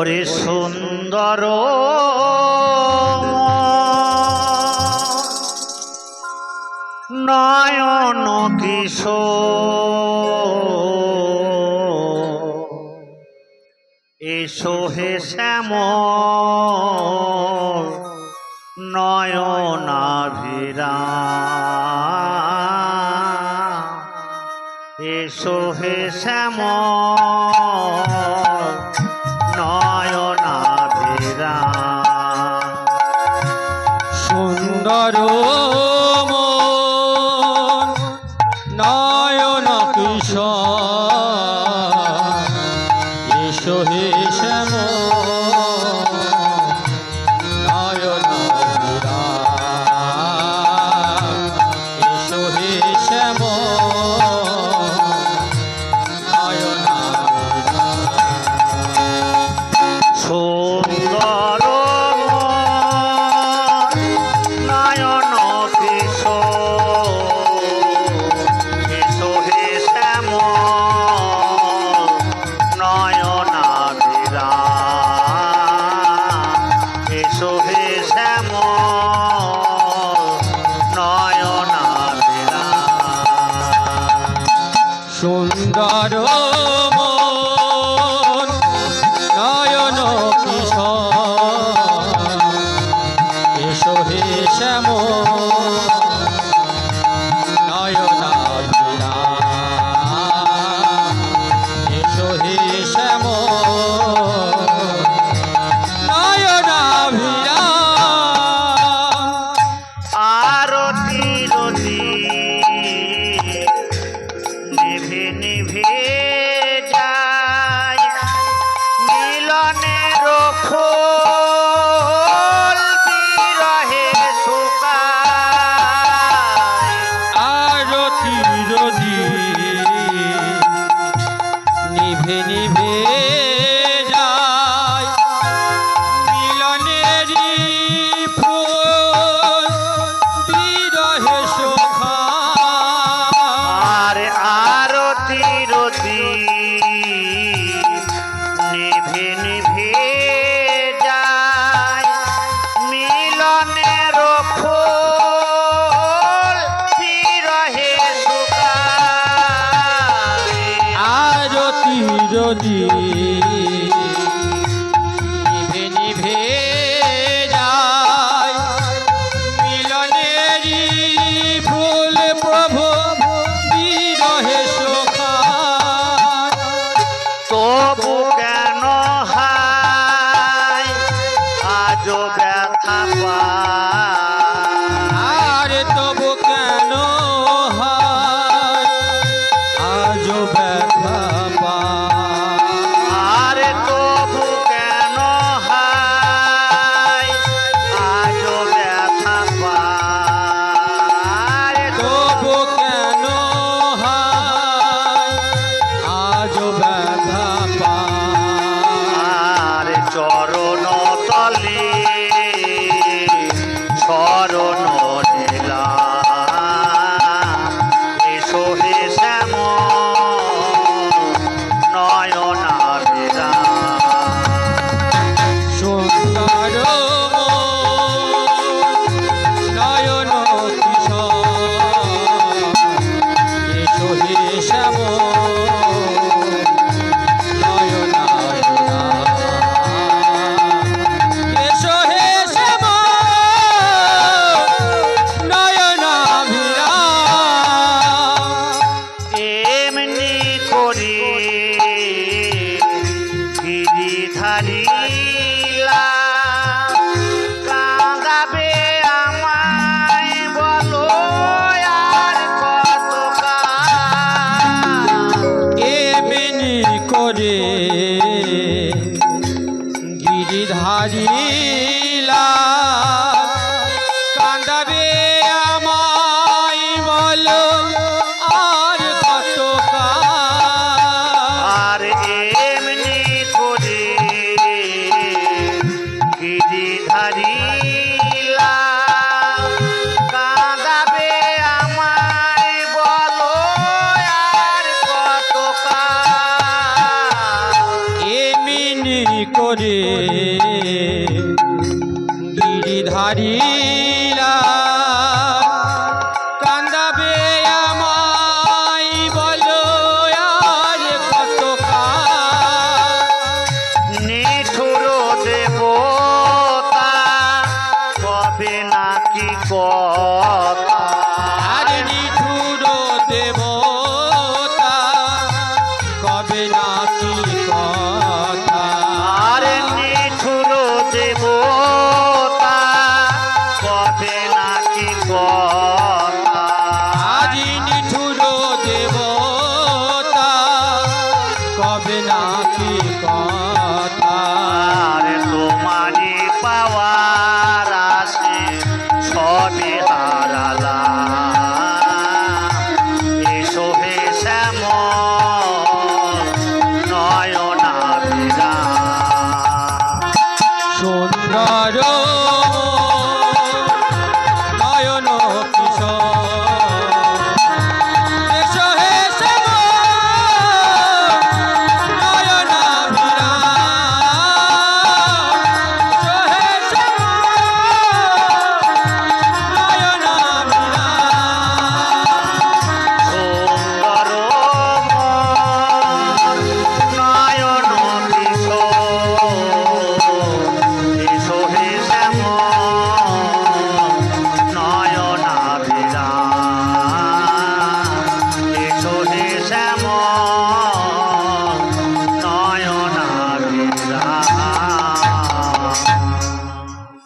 করে সুন্দর। নয়ন কিশ এসো হে শ্যাম নয়নাভিরা এসো হে শ্যাম করো Joe bad. পারিলা কাঁদাবে আমায় বলো আর কত এ বিনি করে নয়না বিরা সুন্দর